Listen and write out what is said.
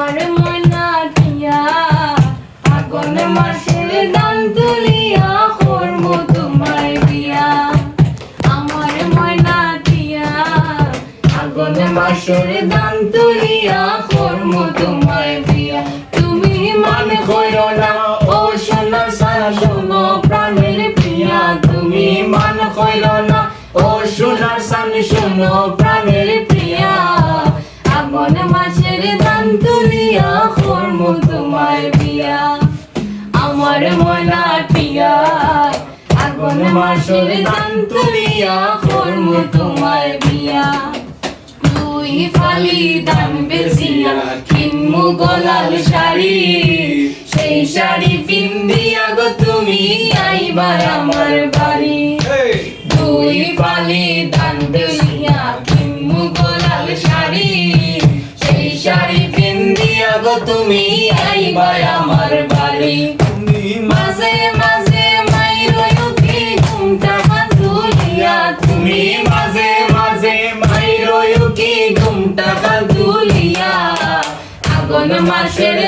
আমার ময়না টিয়া আগুন মাসের দান তুলিয়া করব তোমার বিয়া আমার ময়না টিয়া আগুন মাসের দান তুলিয়া করব তোমার বিয়া তুমি মান করো না, ও সোনা সারা শোনো, প্রাণের প্রিয়া। তুমি মান করো না, ও সোনার সান শোনো, প্রাণের প্রিয়া আমার মনা টিয়া আগুন মাসের দান তুলিয়া করব তোমার বিয়া তুই ফালি দাম বেশিয়া কিনমু গলাল শাড়ি। সেই শাড়ি পিন্দিয়া গো তুমি আইবার আমার বাড়ি। দুই ফালি দান বেশিয়া কিনমু গলাল শাড়ি। সেই শাড়ি পিন্দিয়া গো তুমি আইবার আমার বাড়ি। ঘুমটা কাঁদুলিয়া আগুন মাসের